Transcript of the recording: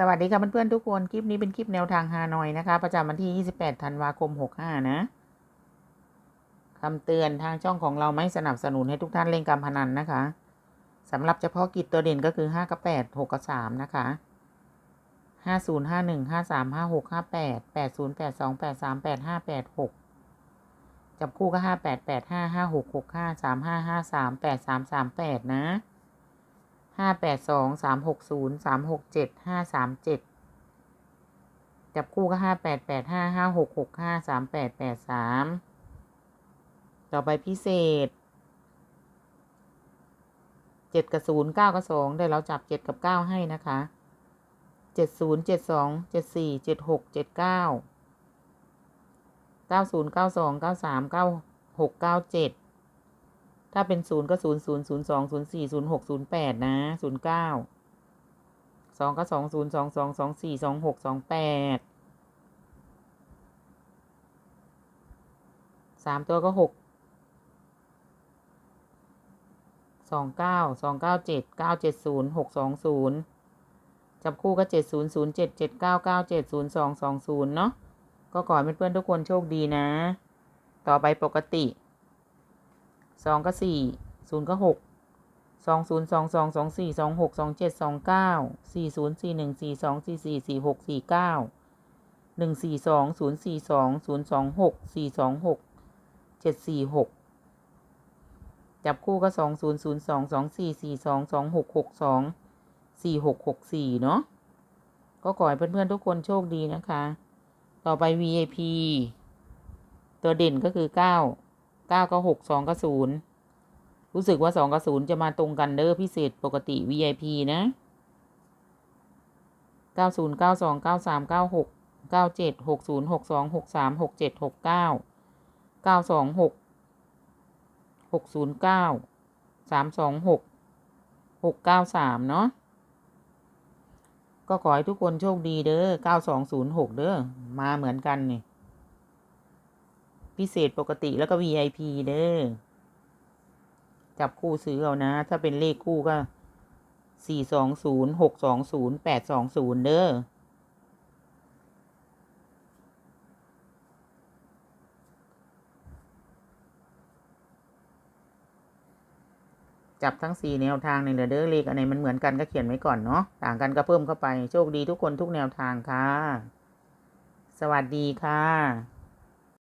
สวัสดีค่ะเพื่อนๆทุกคน คลิปนี้เป็นคลิปแนวทางฮานอยนะคะ ประจำวันที่ 28 ธันวาคม 65 นะคำเตือนทางช่องของเราไม่สนับสนุนให้ทุกท่านเล่นการพนันนะคะสำหรับเฉพาะกิจตัวเด่นก็คือ 5 กับ 8 6 กับ 3 นะคะ 50 51 53 56 58 80 82 83 85 86 จับคู่ก็ 58 85 56 65 35 53 83 38 นะ ห้าแปดสองสามหกศูนย์สามหกเจ็ดห้าสามเจ็ดจับคู่ก็ห้าแปดแปดห้าห้าหกหกห้าสามแปดแปดสามต่อไปพิเศษเจ็ดกับศูนย์เก้ากับสองได้เราจับเจ็ดกับเก้าให้นะคะเจ็ดศูนย์เจ็ดสองเจ็ดสี่เจ็ดหกเจ็ดเก้าเก้าศูนย์เก้าสองเก้าสามเก้าหกเก้าเจ็ด ถ้าเป็นศูนย์ก็ศูนย์ศูนย์ศูนย์สองศูนย์สี่ศูนย์หกศูนย์แปดนะศูนย์เก้าสองก็สองศูนย์สองสองสองสี่สองหกสองแปดสามตัวก็หกสองเก้าสองเก้าเจ็ดเก้าเจ็ดศูนย์หกสองศูนย์จับคู่ก็เจ็ดศูนย์ศูนย์เจ็ดเจ็ดเก้าเก้าเจ็ดศูนย์สองสองศูนย์เนาะก็ขอให้เพื่อนๆทุกคนโชคดีนะ ต่อไปปกติ สองก็สี่ศูนย์ก็หกสองศูนย์สองสองสองสี่สองหกสองเจ็ดสองเก้าสี่ศูนย์สี่หนึ่งสี่สองสี่สี่สี่หกสี่เก้าหนึ่งสี่สองศูนย์สี่สองศูนย์สองหกสี่สองหกเจ็ดสี่หกจับคู่ก็สองศูนย์ศูนย์สองสองสี่สี่สองสองหกหกสองสี่หกหกสี่เนาะก็ขอให้เพื่อนๆทุกคนโชคดีนะคะ ต่อไป VIP ตัวเด่นก็คือเก้า เก้าก็หกสองก็ศูนย์รู้สึกว่าสองกับศูนย์จะมาตรงกันเด้อพิเศษปกติ VIP นะเก้าศูนย์เก้าสองเก้าสามเก้าหกเก้าเจ็ดหกศูนย์หกสองหกสามหกเจ็ดหกเก้าเก้าสองหกหกศูนย์เก้าสามสองหกหกเก้าสามเนาะก็ขอให้ทุกคนโชคดีเด้อเก้าสองศูนย์หกเด้อมาเหมือนกันนี่ พิเศษปกติแล้วก็ VIP เด้อจับคู่ซื้อเอานะ ถ้าเป็นเลขคู่ก็สี่สองศูนย์หกสองศูนย์แปดสองศูนย์เด้อจับทั้งสี่แนวทางในเด้อเลขอันไหนมันเหมือนกันก็เขียนไว้ก่อนเนาะต่างกันก็เพิ่มเข้าไป โชคดีทุกคนทุกแนวทางค่ะ สวัสดีค่ะ